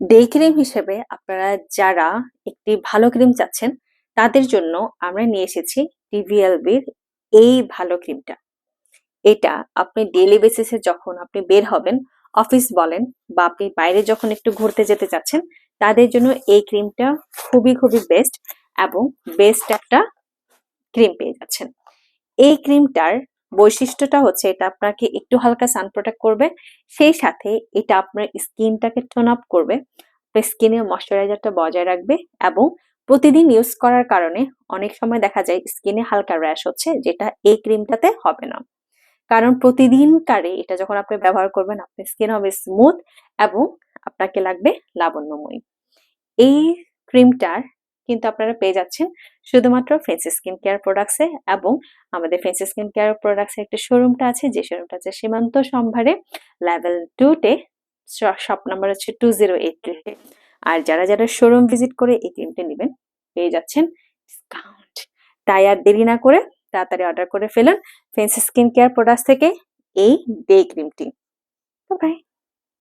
Day cream হিসেবে আপনারা যারা একটি ভালো ক্রিম চাচ্ছেন, তাদের জন্য আমরা নিয়ে এসেছি টিভিএলবির এই ভালো ক্রিমটা এটা আপনি ডেইলি বেসিসে যখন আপনি বের হবেন অফিস বলেন বা আপনি বাইরে যখন একটু ঘুরতে যেতে চাচ্ছেন, তাদের জন্য এই ক্রিমটা খুবই খুবই বেস্ট এবং বেস্ট একটা ক্রিম পেয়ে যাচ্ছেন। এই ক্রিমটার বৈশিষ্ট্যটা হচ্ছে এটা আপনাকে একটু হালকা সান প্রোটেক্ট করবে, সেই সাথে এটা আপনার স্কিনটাকে টোন আপ করবে স্কিনের ময়শ্চারাইজারটা বজায় রাখবে এবং প্রতিদিন ইউজ করার কারণে অনেক সময় দেখা যায় স্কিনে হালকা র্যাশ হচ্ছে, যেটা এই ক্রিমটাতে হবে না। কারণ প্রতিদিনকারে এটা যখন আপনি ব্যবহার করবেন, আপনার স্কিন হবে স্মুথ এবং আপনাকে লাগবে লাবণ্যময়ী। এই ক্রিমটার কিন্তু আপনারা পেয়ে যাচ্ছেন শুধুমাত্র ফেন্সি স্কিন কেয়ার প্রোডাক্টসে এবং আমাদের ফেন্সি স্কিন কেয়ার প্রোডাক্টসের একটা শোরুমটা আছে, যে শোরুমটা আছে সীমান্ত সম্ভারে লেভেল টুতে শপ নাম্বার হচ্ছে টু জিরো এইট আর যারা যারা শোরুম ভিজিট করে এই ক্রিমটা নেবেন, পেয়ে যাচ্ছেন ডিসকাউন্ট তাই আর দেরি না করে তাড়াতাড়ি অর্ডার করে ফেলুন ফেন্সি স্কিন কেয়ার প্রোডাক্টস থেকে এই ডে ক্রিমটি। বাই